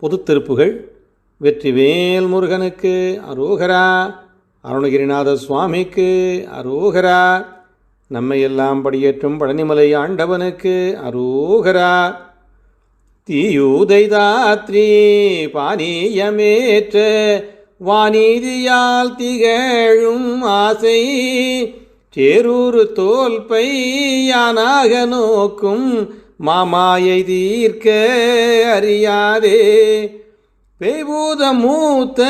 பொதுத் திருப்புகள் வெற்றிவேல் முருகனுக்கு அரோகரா அருணகிரிநாத சுவாமிக்கு அரோகரா நம்மை எல்லாம் படியேற்றும் பழனிமலை ஆண்டவனுக்கு அரோகரா. தீயூதை தாத்ரி பானியமேற்ற வானீதியால் திகழும் ஆசை சேரூரு தோல்பை யானாக நோக்கும் மாமாயை தீர்க்க அறியாதே. பெய்பூத மூத்த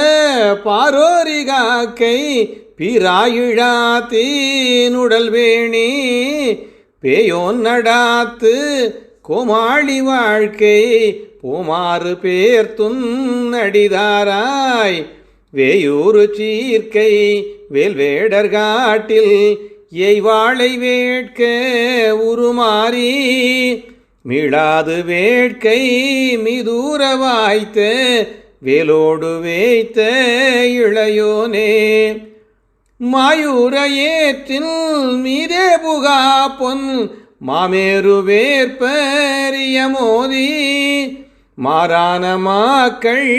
பாரோரிகாக்கை காக்கை பிராயிழாத்தீனுடல் வேணி. பேயோன் நடாத்து கோமாளி வாழ்க்கை பூமாறு பேர்த்துன் அடிதாராய் வேயூறு சீர்க்கை வேல்வேடர் காட்டில் எய்வாளை வேட்க உருமாறி மீளாது வேட்கை மிதூர வாய்த்த வேலோடு வேய்த்த இளையோனே. மாயூர ஏற்றில் மீதே புகா பொன் மாமேரு வேற்பரிய மோதி மாறான மாக்கள்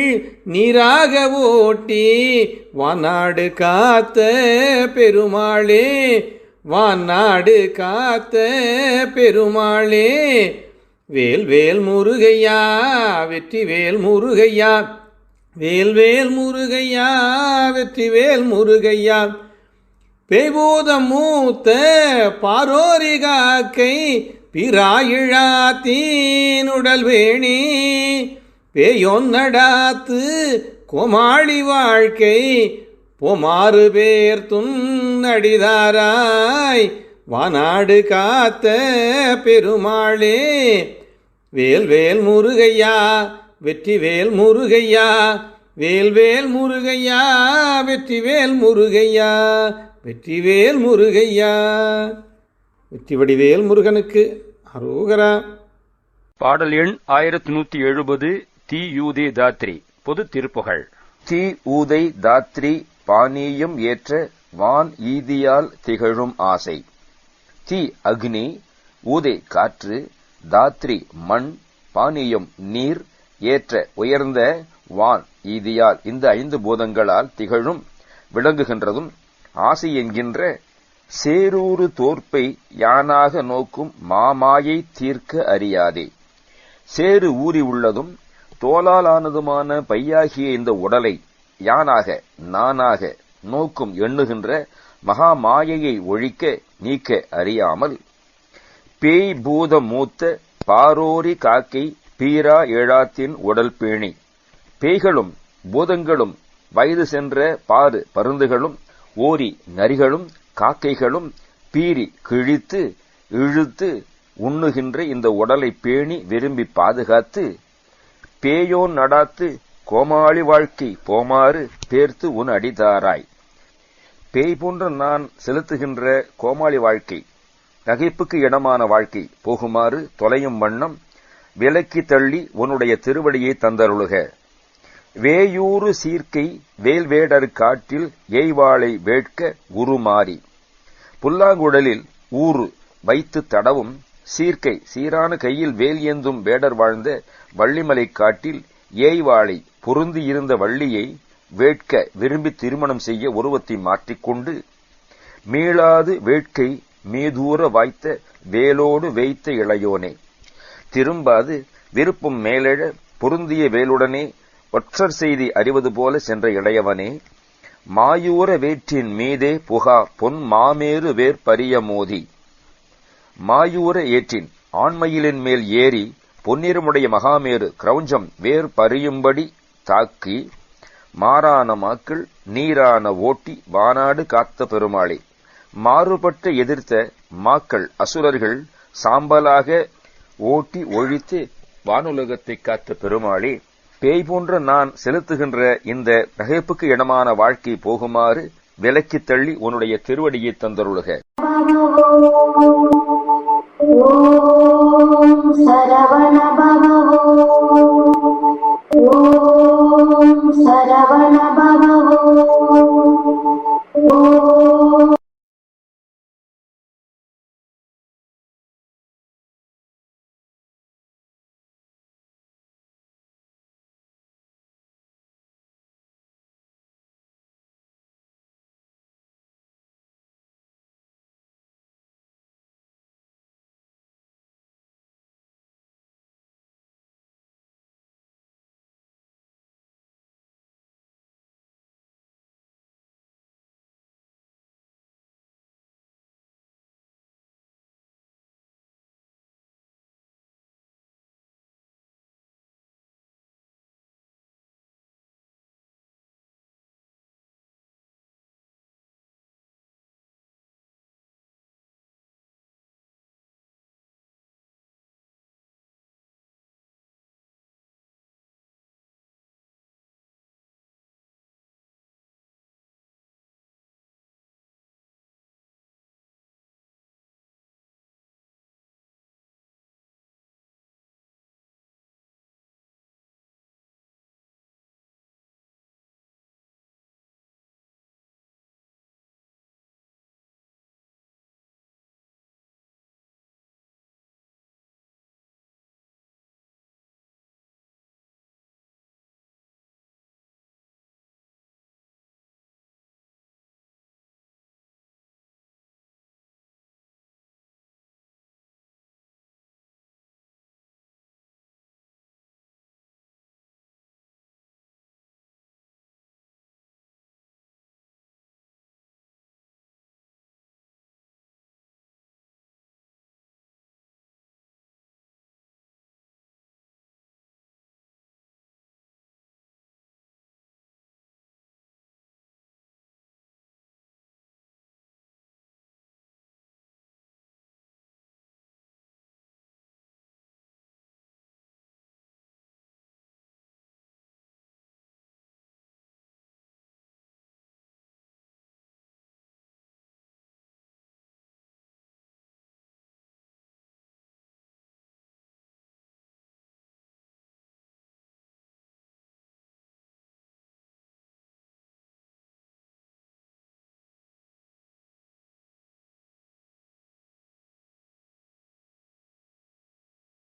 நீராக ஓட்டி வாநாடு காத்த பெருமாளே வாநாடு காத்த பெருமாளே. வேல் வேல் முருகையா வெற்றி வேல் முருகையா. வேல் வேல் முருகையா வெற்றி வேல் முருகையா. பெய்பூத மூத்த பாரோரி காக்கை பிராயிழாத்தீனுடல் வேணி. பேயொன்னடாத்து கோமாளி வாழ்க்கை பொமாறு பேர் துன்னடிதாராய் வானாடு காத்த பெருமாளே வேல் வேல் முருகையா வெற்றி வேல் முருகையா வேல் வேல் முருகையா வெற்றி வேல் முருகையா வெற்றி வேல் முருகையா. வெற்றி வடிவேல் முருகனுக்கு அரோகரா. பாடல் எண் ஆயிரத்தி நூத்தி எழுபது தி யூதே தாத்ரி பொது திருப்புகள் தீ ஊதை தாத்ரி பானீயம் ஏற்ற வான் ஈதியால் திகழும் ஆசை. தீ அக்னி ஊதை காற்று தாத்ரி மண் பானியம் நீர் ஏற்ற உயர்ந்த வான் ஈதியால் இந்த ஐந்து பூதங்களால் திகழும் விளங்குகின்றதும் ஆசை என்கின்ற சேரூறு தோற்பை யானாக நோக்கும் மாமாயை தீர்க்க அறியாதே. சேறு ஊறி உள்ளதும் தோலாலானதுமான பையாகிய இந்த உடலை யானாக நானாக நோக்கும் எண்ணுகின்ற மகா மாயையை ஒழிக்க நீக்க அறியாமல் பேய் பூத மூத்த பாரோரி காக்கை பீரா ஏழாத்தின் உடல் பேணி. பேய்களும் பூதங்களும் வயது சென்ற பாரு பருந்துகளும் ஓரி நரிகளும் காக்கைகளும் பீறி கிழித்து இழுத்து உண்ணுகின்ற இந்த உடலை பேணி விரும்பி பாதுகாத்து பேயோன் நடாத்து கோமாளி வாழ்க்கை போமாறு பேர்த்து உன் அடிதாராய். பேய் போன்ற நான் செலுத்துகின்ற கோமாளி வாழ்க்கை நகைப்புக்கு இடமான வாழ்க்கை போகுமாறு தொலையும் வண்ணம் விலக்கி தள்ளி உன்னுடைய திருவடியை தந்தருளுக. வேயூறு சீர்க்கை வேல்வேடர் காட்டில் ஏய்வாளை வேட்க உருமாறி புல்லாங்குடலில் ஊறு வைத்து தடவும் சீர்க்கை சீரான கையில் வேல் ஏந்தும் வேடர் வாழ்ந்த வள்ளிமலை காட்டில் ஏய்வாளை பொருந்தியிருந்த வள்ளியை வேட்க விரும்பி திருமணம் செய்ய உருவத்தை மாற்றிக்கொண்டு மீளாது வேட்கை மீதூர வாய்த்த வேலோடு வைத்த இளையோனே. திரும்பாது விருப்பம் மேலெழ பொருந்திய வேலுடனே ஒற்றர் செய்தி அறிவது போல சென்ற இளையவனே. மாயூர வேற்றின் மீதே புகா பொன் மாமேறு வேற்பரிய மோதி. மாயூர ஏற்றின் ஆண்மயிலின் மேல் ஏறி பொன்னிறமுடைய மகாமேரு கிரௌஞ்சம் வேர் பறியும்படி தாக்கி மாறான மாக்கள் நீரான ஓட்டி வானாடு காத்த பெருமாளே. மாறுபட்டு எதிர்த்த மாக்கள் அசுரர்கள் சாம்பலாக ஓட்டி ஒழித்து வானுலகத்தை காத்த பெருமாளே பேய் போன்ற நான் செலுத்துகின்ற இந்த நகைப்புக்கு இடமான வாழ்க்கை போகுமாறு விலக்கி தள்ளி உன்னுடைய திருவடியை தந்தருளுக. சரவணபவ